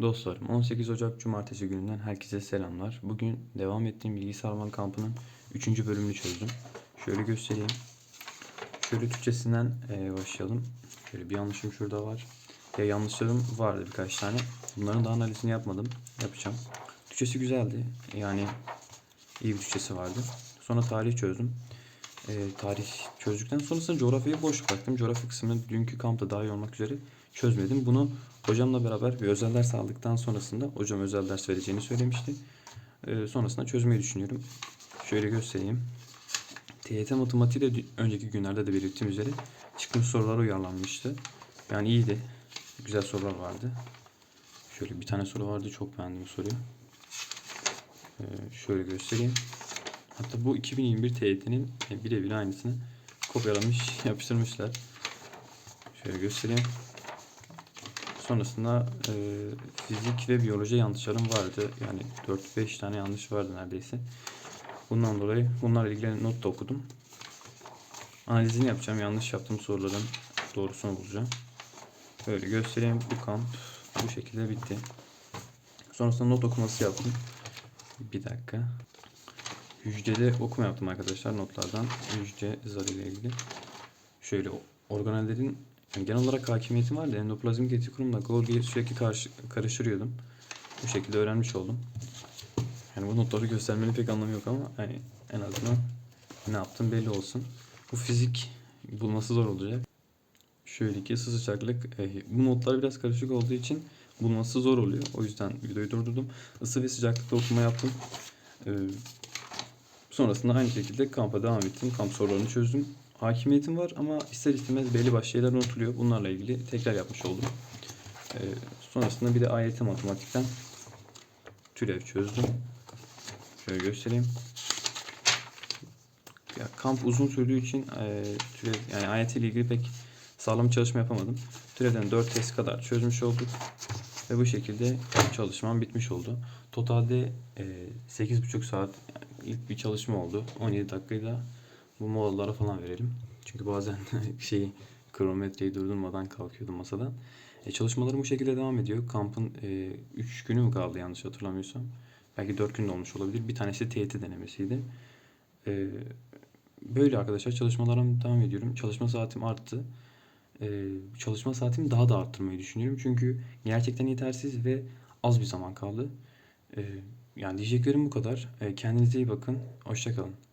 Dostlarım 18 Ocak Cumartesi gününden herkese selamlar. Bugün devam ettiğim bilgisayar mal kampının 3. bölümünü çözdüm. Şöyle göstereyim. Şöyle Türkçesinden eee, başlayalım. Şöyle bir yanlışım şurada var. Ya yanlışlarım vardı birkaç tane. Bunların da analizini yapmadım. Yapacağım. Türkçesi güzeldi. Yani iyi bir Türkçesi vardı. Sonra tarih çözdüm. Eee, tarih çözdükten sonrasında coğrafyayı boş bıraktım. Coğrafya kısmını dünkü kampta dahil olmak üzere çözmedim. Bunu hocamla beraber bir özel ders aldıktan sonrasında hocam özel ders vereceğini söylemişti. Eee, sonrasında çözmeyi düşünüyorum. Şöyle göstereyim. TYT matematiği de önceki günlerde de belirttiğim üzere çıkmış sorular uyarlanmıştı. Yani iyiydi. Güzel sorular vardı. Şöyle bir tane soru vardı. Çok beğendim soruyu. Ee, şöyle göstereyim. Hatta bu 2021 TYT'nin e, birebir aynısını kopyalamış, yapıştırmışlar. Şöyle göstereyim. Sonrasında e, fizik ve biyoloji yanlışlarım vardı. Yani 4-5 tane yanlış vardı neredeyse. Bundan dolayı bunlarla ilgili not da okudum. Analizini yapacağım. Yanlış yaptığım soruların doğrusunu bulacağım. Böyle göstereyim. Bu kamp bu şekilde bitti. Sonrasında not okuması yaptım. Bir dakika. Hücrede okuma yaptım arkadaşlar notlardan. Hücre zarı ile ilgili. Şöyle organellerin yani genel olarak hakimiyetim vardı. Endoplazmik retikulumla Golgi'yi sürekli karşı, karıştırıyordum. Bu şekilde öğrenmiş oldum. Yani bu notları göstermenin pek anlamı yok ama hani en azından ne yaptım belli olsun. Bu fizik bulması zor olacak. Şöyle ki ısı sıcaklık e, bu notlar biraz karışık olduğu için bulması zor oluyor. O yüzden videoyu durdurdum. Isı ve sıcaklıkta okuma yaptım. E, sonrasında aynı şekilde kampa devam ettim. Kamp sorularını çözdüm. Hakimiyetim var ama ister istemez belli başlı şeyler unutuluyor. Bunlarla ilgili tekrar yapmış oldum. E, sonrasında bir de AYT matematikten türev çözdüm. Şöyle göstereyim. Ya, kamp uzun sürdüğü için e, türev, yani AYT ile ilgili pek sağlam çalışma yapamadım. Türevden 4 test kadar çözmüş olduk. Ve bu şekilde çalışmam bitmiş oldu. Totalde e, 8,5 saat ilk bir çalışma oldu. 17 dakikayı da bu molalara falan verelim. Çünkü bazen şeyi kronometreyi durdurmadan kalkıyordum masadan. E, çalışmalarım bu şekilde devam ediyor. Kampın 3 günü mü kaldı yanlış hatırlamıyorsam. Belki 4 gün de olmuş olabilir. Bir tanesi TYT denemesiydi. E, böyle arkadaşlar çalışmalarım devam ediyorum. Çalışma saatim arttı. E, çalışma saatimi daha da arttırmayı düşünüyorum. Çünkü gerçekten yetersiz ve az bir zaman kaldı. E, yani diyeceklerim bu kadar. E, kendinize iyi bakın. Hoşça kalın.